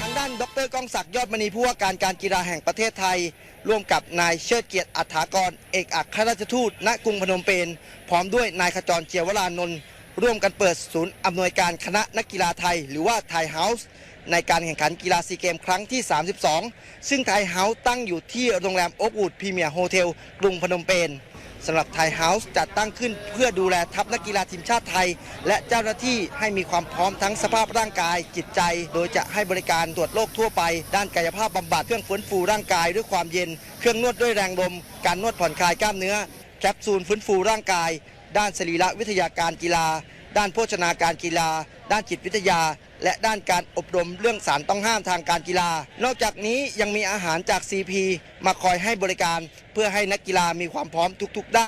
ทางด้านดรกองศักดิ์ยอดมณีผู้ว่าการการกีฬาแห่งประเทศไทย ร่วมกับนายเชิดเกียรติอัฐากร เอกอัครราชทูตณกรุงพนมเปญพร้อมด้วยนายขจรเจียวรานนท์ร่วมกันเปิดศูนย์อำนวยการคณะนักกีฬาไทย หรือว่าไทยเฮาส์ในการแข่งขันกีฬาซีเกมครั้งที่ 32 ซึ่งไทยเฮาส์ตั้งอยู่ที่โรงแรมโอ๊กวูดพรีเมียร์โฮเทลกรุงพนมเปญ สำหรับไทยเฮาส์จัดตั้งขึ้นเพื่อดูแลทัพนักกีฬาทีมชาติไทย และเจ้าหน้าที่ให้มีความพร้อมทั้งสภาพร่างกาย จิตใจ โดยจะให้บริการตรวจโรคทั่วไป ด้านกายภาพบำบัดเครื่องฟื้นฟูร่างกายด้วยความเย็น เครื่องนวดด้วยแรงลม การนวดผ่อนคลายกล้ามเนื้อ แคปซูลฟื้นฟูร่างกาย ด้านสรีระวิทยาการกีฬา ด้านโภชนาการกีฬา ด้านจิตวิทยา และด้านการอบรมเรื่องสารต้องห้ามทางการกีฬา นอกจากนี้ยังมีอาหารจาก CP มาคอยให้บริการ เพื่อให้นักกีฬามีความพร้อมทุกๆด้าน